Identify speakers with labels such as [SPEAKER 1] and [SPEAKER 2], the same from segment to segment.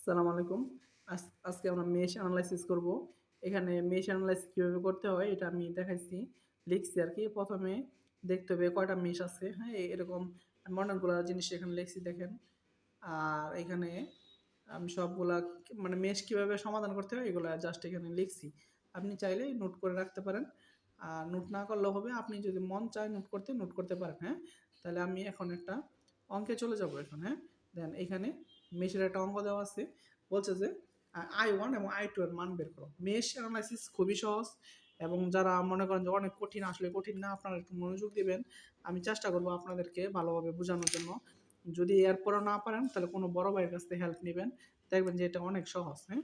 [SPEAKER 1] আসসালামু আলাইকুম। আজ, আজকে আমরা মেশ অ্যানালাইসিস করব। এখানে মেশ অ্যানালাইসিস কীভাবে করতে হয় এটা আমি দেখাইছি। লিখছি আর কি প্রথমে। দেখতে হবে কয়টা মেশ আছে। হ্যাঁ এরকম আমি জিনিস এখানে লিখছি, দেখেন। আর এখানে আমি সবগুলা মানে মেশ কীভাবে সমাধান করতে হয় এগুলো জাস্ট এখানে লিখছি। আপনি চাইলে নোট করে রাখতে পারেন। আর নোট না করলেও হবে, আপনি যদি মন চায় নোট করতে নোট করতে পারেন হ্যাঁ। তাহলে আমি এখন একটা অঙ্কে চলে যাব এখন হ্যাঁ। দেন এখানে মেশের একটা অঙ্ক দেওয়া আছে। বলছে যে আই ওয়ান এবং আই টু এর মান বের করো। মেশ অ্যানালাইসিস খুবই সহজ এবং যারা মনে করেন যে অনেক কঠিন, আসলে কঠিন না, আপনারা একটু মনোযোগ দিবেন। আমি চেষ্টা করব আপনাদেরকে ভালোভাবে বোঝানোর জন্য। যদি এরপরও না পারেন, তাহলে কোনো বড় ভাইয়ের কাছ থেকে হেল্প নেবেন। দেখবেন যে এটা অনেক সহজ হ্যাঁ?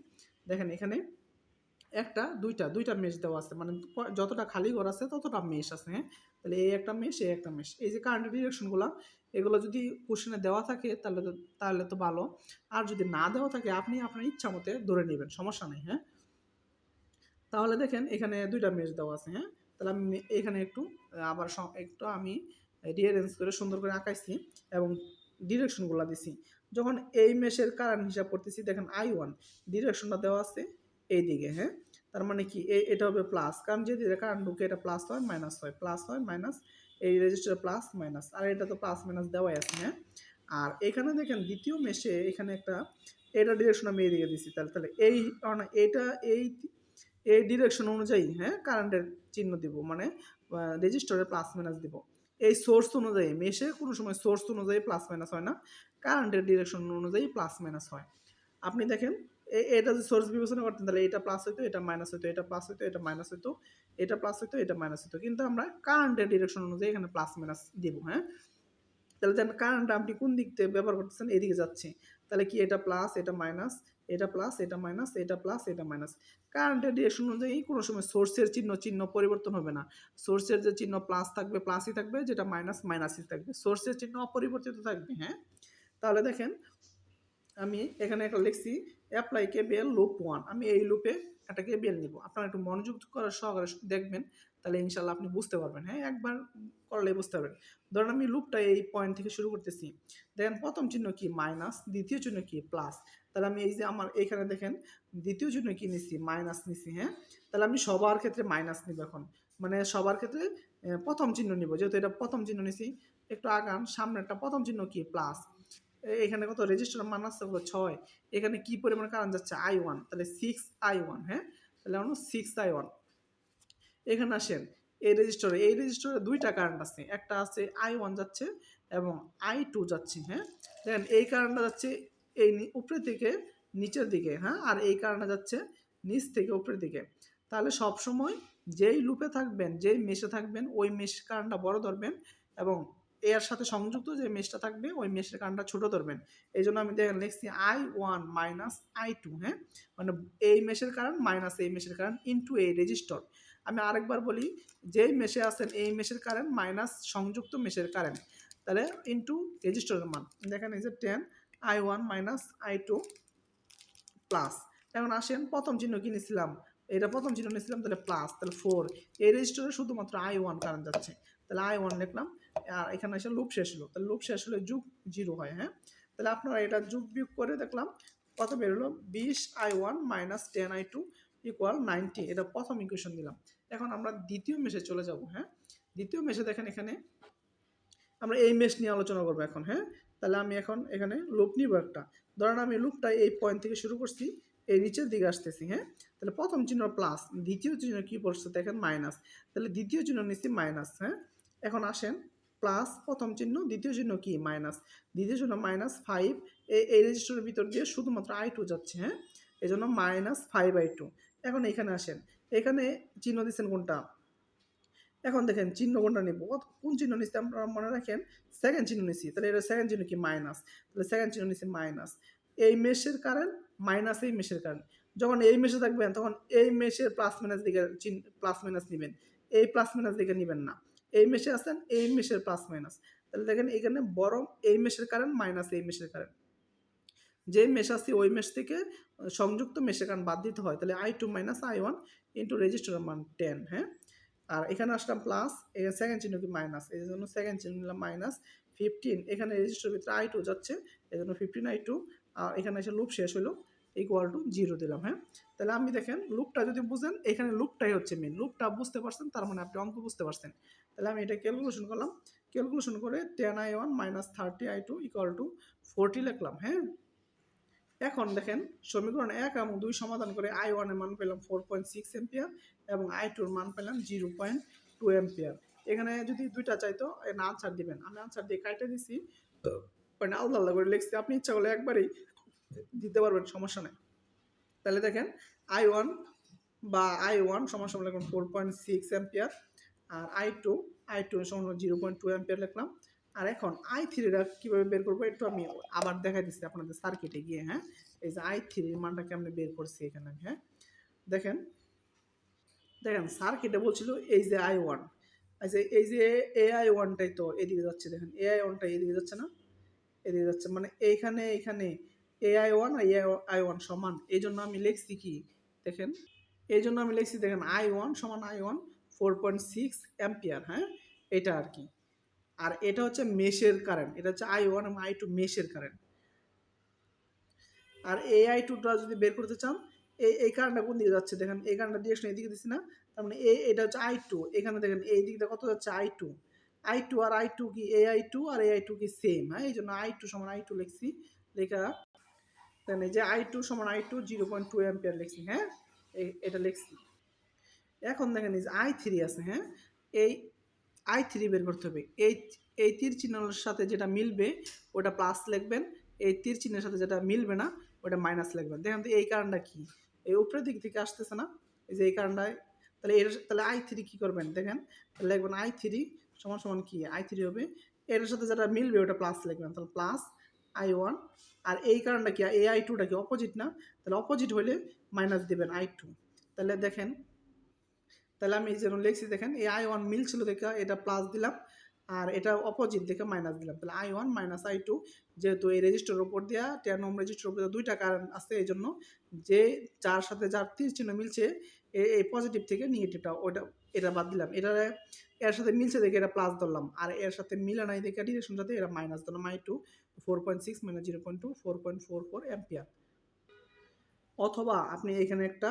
[SPEAKER 1] দেখেন এখানে একটা, দুইটা দুইটা মেশ দেওয়া আছে। মানে যতটা খালি ঘর আছে, ততটা মেশ আছে হ্যাঁ? তাহলে এই একটা মেশ, এই একটা মেশ। এই যে কারেন্টের ডিরেকশনগুলো এগুলো যদি কোশ্চেনে দেওয়া থাকে, তাহলে তো তাহলে তো ভালো। আর যদি না দেওয়া থাকে, আপনি আপনার ইচ্ছা মতে ধরে নেবেন, সমস্যা নেই হ্যাঁ? তাহলে দেখেন, এখানে দুইটা মেশ দেওয়া আছে হ্যাঁ? তাহলে আমি এখানে একটু, আবার একটু আমি রিয়ারেঞ্জ করে সুন্দর করে আঁকাইছি এবং ডিরেকশনগুলো দিছি। যখন এই মেশের কারণ হিসাব করতেছি, দেখেন আই ওয়ান ডিরেকশনটা দেওয়া আছে। এই দিকে হ্যাঁ? তার মানে কি? এটা হবে প্লাস কারণ যদি কারণ ঢুকে, এটা প্লাস হয় মাইনাস হয় প্লাস হয় মাইনাস এই রেজিস্টারে প্লাস মাইনাস আর এটা তো প্লাস মাইনাস দেওয়াই আছে হ্যাঁ? আর এখানে দেখেন, দ্বিতীয় মেশে এখানে একটা, এটা ডিরেকশন আমি এদিকে দিছি। তাহলে তাহলে এই কারণ এটা, এই এই ডিরেকশন অনুযায়ী হ্যাঁ কারেন্টের চিহ্ন দিব। মানে রেজিস্টারে প্লাস মাইনাস দিব। এই সোর্স অনুযায়ী মেশে কোনো সময় সোর্স অনুযায়ী প্লাস মাইনাস হয় না। কারেন্টের ডিরেকশন অনুযায়ী প্লাস মাইনাস হয়। আপনি দেখেন এটা যে সোর্স বিবেচনা করতেন, তাহলে এটা প্লাস হইতো, এটা মাইনাস হইতো, এটা প্লাস হইতো, এটা মাইনাস হইতো, এটা প্লাস হইতো, এটা মাইনাস হইতো। কিন্তু আমরা কারেন্টের ডিরেকশন অনুযায়ী এখানে প্লাস মাইনাস দিব হ্যাঁ? তাহলে দেন কারেন্ট আপনি কোন দিক থেকে ব্যবহার করতেছেন, এদিকে যাচ্ছে। তাহলে কি এটা প্লাস এটা মাইনাস এটা প্লাস এটা মাইনাস এটা প্লাস এটা মাইনাস কারেন্টের ডিরেকশন অনুযায়ী কোনো সময় সোর্সের চিহ্ন চিহ্ন পরিবর্তন হবে না। সোর্সের যে চিহ্ন প্লাস থাকবে প্লাসই থাকবে, যেটা মাইনাস মাইনাসই থাকবে। সোর্সের চিহ্ন অপরিবর্তিত থাকবে হ্যাঁ? তাহলে দেখেন আমি এখানে একটা লিখছি apply K V L loop one আমি এই লুপে একটা কে বেল নিব। আপনারা একটু মনোযোগ করার সহকারে দেখবেন, তাহলে ইনশাল্লাহ আপনি বুঝতে পারবেন। হ্যাঁ একবার করলে বুঝতে পারবেন। ধরেন আমি লুপটা এই পয়েন্ট থেকে শুরু করতেছি। দেখেন প্রথম চিহ্ন কি? মাইনাস দ্বিতীয় চিহ্ন কি? প্লাস তাহলে আমি এই যে আমার এইখানে দেখেন, দ্বিতীয় চিহ্ন কি নিছি? মাইনাস নিছি হ্যাঁ? তাহলে আমি সবার ক্ষেত্রে মাইনাস নিব এখন। মানে সবার ক্ষেত্রে প্রথম চিহ্ন নিব। যেহেতু এটা প্রথম চিহ্ন নিছি, একটু আগান, সামনেরটা প্রথম চিহ্ন কি? প্লাস এখানে কত? রেজিস্টার মান আসছে কত ছয়। এখানে কি পরিমাণ কারণ যাচ্ছে? আই ওয়ান তাহলে সিক্স আই ওয়ান হ্যাঁ? তাহলে আমরা সিক্স আই ওয়ান এখানে আসেন। এই রেজিস্টারে এই রেজিস্টারে দুইটা কারেন্ট আছে। একটা আছে আই ওয়ান যাচ্ছে এবং আই টু যাচ্ছে হ্যাঁ? দেখেন এই কারেন্টটা যাচ্ছে এই উপরের থেকে নিচের দিকে হ্যাঁ? আর এই কারেন্টটা যাচ্ছে নিচ থেকে উপরের দিকে। তাহলে সব সময় যেই লুপে থাকবেন, যেই মেশে থাকবেন, ওই মেশ কারেন্টটা বড় ধরবেন এবং এর সাথে সংযুক্ত যে মেশটা থাকবে, ওই মেশের কারেন্টটা ছোট ধরবেন। এই জন্য আমি দেখেন লিখছি I one minus I two হ্যাঁ? মানে এই মেশের কারেন্ট মাইনাস এই মেশের কারেন্ট ইনটু এই রেজিস্টর আমি আরেকবার বলি, যেই মেশে আছেন, এই মেশের কারেন্ট মাইনাস সংযুক্ত মেশের কারেন্ট তাহলে ইনটু রেজিস্টরের মান। দেখেন এই যে ten I one minus I two plus এখন আসেন, প্রথম চিহ্ন কিনেছিলাম এটা প্রথম চিহ্ন নিয়েছিলাম তাহলে প্লাস তাহলে ফোর এই রেজিস্টরে শুধুমাত্র আই ওয়ান কারেন্ট যাচ্ছে। তাহলে আই ওয়ান লিখলাম আর এখানে এসে লুপ শেষ হলো। তাহলে লুপ শেষ হলে যুগ জিরো হয় হ্যাঁ? তাহলে আপনারা এটা যুগ বিয়োগ করে দেখলাম, কত বেরোলো বিশ I one minus ten I two equal ninety এটা প্রথম ইকুয়েশন দিলাম। এখন আমরা দ্বিতীয় মেশে চলে যাব হ্যাঁ? দ্বিতীয় মেশে দেখেন এখানে আমরা এই মেশ নিয়ে আলোচনা করব এখন হ্যাঁ? তাহলে আমি এখন এখানে লুপ নিব একটা। ধরেন আমি লুপটা এই পয়েন্ট থেকে শুরু করছি, এই নিচের দিকে আসতেছি হ্যাঁ? তাহলে প্রথম চিহ্ন প্লাস দ্বিতীয় চিহ্ন কী পড়ছে? দেখেন মাইনাস তাহলে দ্বিতীয় চিহ্ন নিচ্ছি মাইনাস হ্যাঁ? এখন আসেন প্লাস প্রথম চিহ্ন, দ্বিতীয় চিহ্ন কি? মাইনাস দ্বিতীয় চিহ্ন মাইনাস ফাইভ এই রেজিস্টারের ভিতর দিয়ে শুধুমাত্র আই টু যাচ্ছে হ্যাঁ? এই জন্য মাইনাস ফাইভ আই টু এখন এখানে আসেন। এখানে চিহ্ন দিচ্ছেন কোনটা? এখন দেখেন, চিহ্ন কোনটা নিব? কোন চিহ্ন নিচ্ছি আপনারা মনে রাখেন? সেকেন্ড চিহ্ন নিচ্ছি তাহলে এটা সেকেন্ড চিহ্ন কি? মাইনাস তাহলে সেকেন্ড চিহ্ন নিচ্ছি মাইনাস এই মেশের কারেন্ট মাইনাস এই মেশের কারেন্ট যখন এই মেশে থাকবেন, তখন এই মেশের প্লাস মাইনাস দিকে প্লাস মাইনাস নেবেন। এই প্লাস মাইনাস দিকে নেবেন না। এই মেশে আসেন এই মেশের প্লাস মাইনাস তাহলে দেখেন এখানে বরং এই মেশের কারেন্ট মাইনাস এই মেশের কারেন্ট যে মেশ আছে ওই মেশ থেকে সংযুক্ত মেশের কারেন্ট বাদ দিতে হয়, তাহলে I two minus I one into রেজিস্টারের মান টেন হ্যাঁ? আর এখানে আসলাম প্লাস এখানে সেকেন্ড চিহ্ন কি মাইনাস এই জন্য সেকেন্ড চিহ্ন নিলাম মাইনাস ফিফটিন এখানে রেজিস্টার ভিতরে আই টু যাচ্ছে, এই জন্য ফিফটিন আই টু আর এখানে এসে লুপ শেষ হলো। ইকুয়াল টু জিরো দিলাম হ্যাঁ? তাহলে আপনি দেখেন লুপটা যদি বুঝেন এখানে লুপটাই হচ্ছে মেন লুপটা বুঝতে পারছেন তার মানে আপনি অঙ্ক বুঝতে পারছেন। তাহলে আমি এটা ক্যালকুলেশন করলাম। ক্যালকুলেশন করে ten I one minus thirty I two equal to forty লিখলাম হ্যাঁ? এখন দেখেন সমীকরণ এক এবং দুই সমাধান করে আই ওয়ানের মান পেলাম ফোর পয়েন্ট সিক্স এম্পিয়ার এবং আই টুর মান পেলাম জিরো পয়েন্ট টু এম্পিয়ার এখানে যদি দুইটা চাইতো এখানে আনসার দিবেন। আমি আনসার দিয়ে কাইটে দিছি। মানে আলাদা আলাদা করে লিখছি। আপনি ইচ্ছা করলে একবারেই দিতে পারবেন, সমস্যা নেই। তাহলে দেখেন আই ওয়ান বা আই ওয়ান সমান সমান লিখলাম ফোর পয়েন্ট সিক্স এম্পিয়ার আর আই টু আই টু সমান জিরো পয়েন্ট টু এম্পিয়ার লিখলাম। আর এখন আই থ্রিটা কীভাবে বের করব একটু আমি আবার দেখাই দিচ্ছি আপনাদের সার্কিটে গিয়ে হ্যাঁ? এই যে আই থ্রির মানটাকে আমি বের করছি এখানে আমি হ্যাঁ? দেখেন দেখেন সার্কিটে বলছিল এই যে আই ওয়ান আচ্ছা এই যে এ আই ওয়ানটাই তো এদিকে যাচ্ছে, দেখেন এ আই ওয়ানটা এদিকে যাচ্ছে না? এদিকে যাচ্ছে মানে এইখানে এইখানে এ আই ওয়ান আর এ আই ওয়ান সমান। এই জন্য আমি লিখছি কি, দেখেন? এই জন্য আমি লিখছি, দেখেন আই ওয়ান সমান I one four point six ampere হ্যাঁ? এটা আর কি। আর এটা হচ্ছে মেশের কারেন্ট এটা হচ্ছে আই ওয়ান এবং আই টু মেশের কারেন্ট আর এই আই টুটা যদি বের করতে চান এই এই কারেন্টটা কোন দিকে যাচ্ছে? দেখেন, এই কারেন্টটা ডিরেকশন এদিকে দিচ্ছি না। তার মানে এ এটা হচ্ছে আই টু এখানে দেখেন, এই দিকটা কত যাচ্ছে? আই টু আই টু আর আই টু কি এ আই টু আর এ আই টু কি সেম হ্যাঁ? এই জন্য আই টু সমান আই টু লিখছি। লেখা এই যে আই টু সমান I two zero point two ampere লিখছি হ্যাঁ? এটা লিখছি। এখন দেখেন এই যে আই থ্রি আছে হ্যাঁ? এই আই থ্রি বের করতে হবে। এই এই তীর চিহ্নের সাথে যেটা মিলবে, ওটা প্লাস লিখবেন। এই তীর চিহ্নের সাথে যেটা মিলবে না, ওটা মাইনাস লিখবেন। দেখেন তো এই কারণটা কি? এই উপরের দিক থেকে আসতেছে না? এই যে এই কারণটায়, তাহলে এর, তাহলে আই থ্রি কী করবেন? দেখেন তাহলে লিখবেন আই থ্রি সমান সমান কী? আই থ্রি হবে। এর সাথে যেটা মিলবে, ওটা প্লাস লিখবেন। তাহলে প্লাস আই ওয়ান। আর এই কারণটা কি এই আই টুটা কি অপোজিট না? তাহলে অপোজিট হলে মাইনাস দেবেন আই টু। তাহলে দেখেন, তাহলে আমি যেন লিখছি, দেখেন, এই আই ওয়ান মিল ছিল দেখে এটা প্লাস দিলাম, আর এটা অপোজিট দেখে মাইনাস দিলাম। তাহলে I one minus I two, যেহেতু এই রেজিস্টার উপর দেওয়া টেন ওম রেজিস্টার দেওয়া দুইটা কারেন্ট আছে এই জন্য, যে যার সাথে যার তীর চিহ্ন মিলছে, এ- এই পজিটিভ থেকে নেগেটিভটা ওটা এটা বাদ দিলাম। এটা এর সাথে মিলছে দেখে এটা প্লাস ধরলাম। আর এর সাথে মিলে নাই দেখে ডিরেকশন সাথে এটা মাইনাস ধরলাম। I two four point six minus zero point two four point four four ampere অথবা আপনি এখানে একটা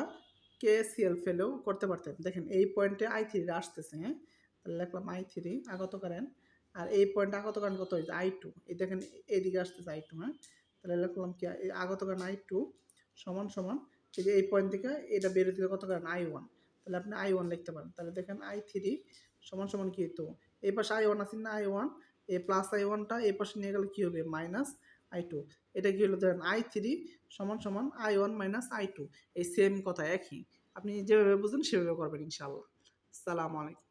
[SPEAKER 1] কেসিএল ফেলেও করতে পারতেন। দেখেন, এই পয়েন্টে আই থ্রিটা আসতেছে হ্যাঁ? তাহলে লিখলাম আই থ্রি আগত কারেন্ট। আর এই পয়েন্ট আগত কারেন্ট কত হয়েছে? আই টু এই দেখেন, এইদিকে আসতেছে আই টু হ্যাঁ? তাহলে লিখলাম কি, আগত কারেন্ট আই টু সমান সমান এই যে এই পয়েন্ট থেকে এটা বেরোতে কত কারেন্ট? আই ওয়ান তাহলে আপনি আই ওয়ান লিখতে পারেন। তাহলে দেখেন আই থ্রি সমান সমান কী তো? এই পাশে আই ওয়ান আছে না আই ওয়ান এ প্লাস আই ওয়ানটা এই পাশে নিয়ে গেলে কী হবে? মাইনাস আই টু এটা কী হলো ধরেন আই থ্রি সমান সমান I one minus I two এই সেম কথা, একই। আপনি যেভাবে বুঝেন সেভাবে করবেন ইনশাল্লাহ সালাম আলাইকুম।